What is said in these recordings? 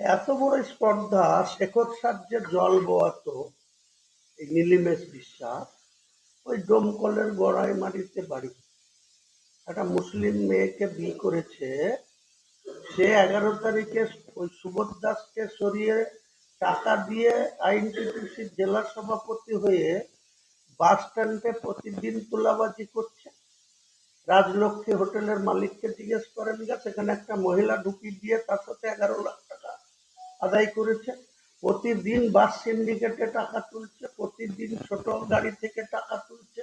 এত বড় স্পর্ধা শেখর যে জল বোয়াতো, এই নীলিমেশ বিশ্বাস, ওই ডোমকলের গড়াই মাটিতে বাড়ি। একটা মুসলিম মেয়েকে বিয়ে করেছে, সে এগারো তারিখে ওই সুবোধ দাসকে সরিয়ে টাকা দিয়ে আইনটিটিউসির জেলা সভাপতি হয়ে বাস স্ট্যান্ডে প্রতিদিন তোলাবাজি করছে। রাজলক্ষ্মী হোটেলের মালিককে জিজ্ঞেস করেন, গা, সেখানে একটা মহিলা ঢুকিয়ে দিয়ে তার সাথে এগারো লাখ আদায় করেছে। প্রতিদিন বাস সিন্ডিকেটে টাকা তুলছে, প্রতিদিন ছোট গাড়ি থেকে টাকা তুলছে,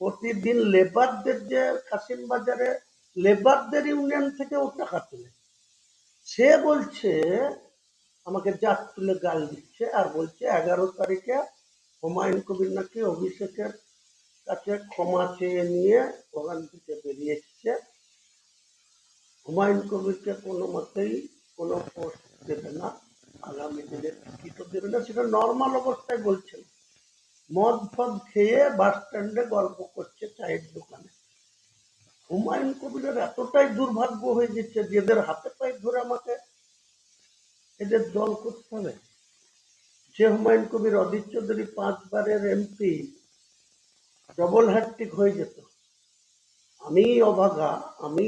প্রতিদিন লেবারদের যে কাশিম বাজারে লেবারদের ইউনিয়ন থেকেও টাকা তুলে। সে বলছে, আমাকে জাত তুলে গাল দিচ্ছে আর বলছে, এগারো তারিখে হুমায়ুন কবির নাকি অভিষেকের কাছে ক্ষমা চেয়ে নিয়ে ওখান থেকে বেরিয়ে এসছে। হুমায়ুন কবিরকে কোনো মতেই কোনো পোস্ট দেবে না। টিকিটও দেবে না, সেটা নর্মাল অবস্থায় বলছেন। মদ ফদ খেয়ে বাস স্ট্যান্ডে গল্প করছে চায়ের দোকানে। হুমায়ুন কবিরের এতটাই দুর্ভাগ্য হয়ে গেছে যে এদের হাতে পায়ে ধরে আমাকে এদের দল করতে হবে। যে হুমায়ুন কবির অদিত চৌধুরী পাঁচবারের এমপি ডবল হ্যাট্রিক হয়ে যেত। আমি অভাগা আমি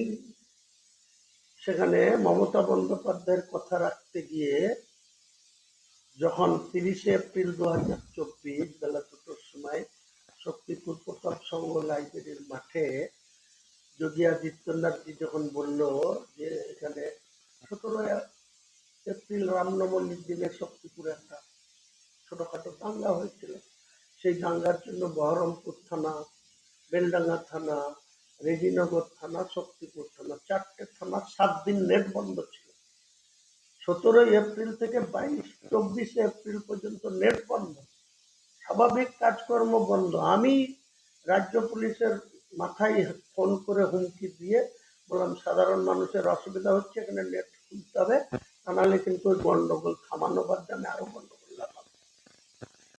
সেখানে মমতা বন্দ্যোপাধ্যায়ের কথা রাখতে গিয়ে যখন তিরিশে এপ্রিল দু হাজার চব্বিশ, বেলা দুটোর সময় শক্তিপুর প্রতাপ সংঘ লাইব্রেরির মাঠে যোগী আদিত্যনাথজি যখন বলল যে এখানে সতেরো এপ্রিল রামনবমীর দিনে শক্তিপুরে একটা ছোটখাটো দাঙ্গা হয়েছিল। সেই দাঙ্গার জন্য বহরমপুর থানা, বেলডাঙ্গা থানা, রেজিনগর থানা, শক্তিপুর থানা, চারটে থানা সাত দিন নেট বন্ধ ছিল। সতেরোই এপ্রিল থেকে বাইশ, চব্বিশে এপ্রিল পর্যন্ত নেট বন্ধ। স্বাভাবিক কাজকর্ম বন্ধ। আমি রাজ্য পুলিশের মাথায় ফোন করে হুমকি দিয়ে বললাম, সাধারণ মানুষের অসুবিধা হচ্ছে, এখানে নেট খুলতে হবে। তা নাহলে কিন্তু ওই গন্ডগোল থামানো বাদ আরও গন্ডগোল।